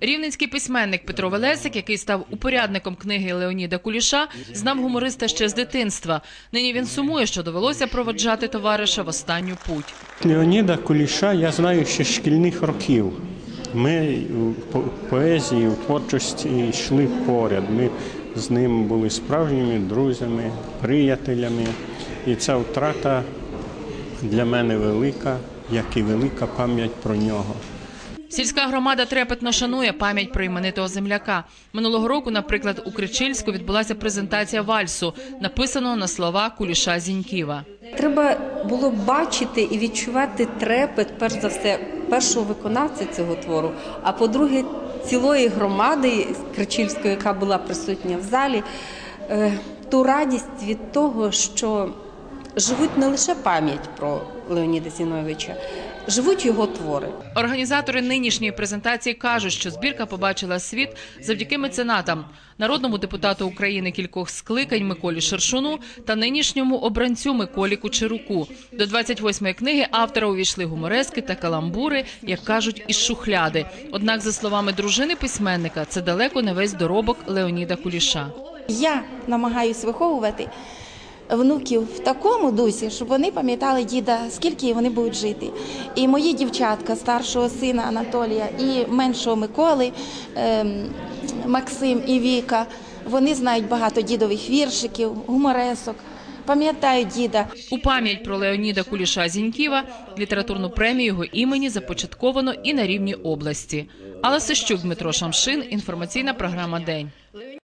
Рівненський письменник Петро Велесик, який став упорядником книги Леоніда Куліша, знав гумориста ще з дитинства. Нині він сумує, що довелося проводжати товариша в останню путь. Леоніда Куліша я знаю ще з шкільних років. Ми по- поезії, у творчості йшли поряд. Ми з ним були справжніми друзями, приятелями. І ця втрата для мене велика, як і велика пам'ять про нього. Сільська громада трепетно шанує пам'ять про іменитого земляка. Минулого року, наприклад, у Кричильську відбулася презентація вальсу, написаного на слова Куліша Зіньківа. Треба було бачити і відчувати трепет, перш за все, першого виконавця цього твору, а по-друге, цілої громади Кричильської, яка була присутня в залі, е, ту радість від того, що живуть не лише пам'ять про Леоніда Зіновича, живуть його твори. Організатори нинішньої презентації кажуть, що збірка побачила світ завдяки меценатам, народному депутату України кількох скликань Миколі Шершуну та нинішньому обранцю Миколі Кучеруку. До 28-ї книги автора увійшли гуморески та каламбури, як кажуть, із шухляди. Однак, за словами дружини письменника, це далеко не весь доробок Леоніда Куліша. Я намагаюсь виховувати внуків в такому дусі, щоб вони пам'ятали діда, скільки вони будуть жити. І мої дівчатка старшого сина Анатолія і меншого Миколи, ем, Максим і Віка, вони знають багато дідових віршиків, гуморесок, пам'ятають діда. У пам'ять про Леоніда Куліша Зіньківа літературну премію його імені започатковано і на рівні області. Алла Сищук, Дмитро Шамшин. Інформаційна програма День.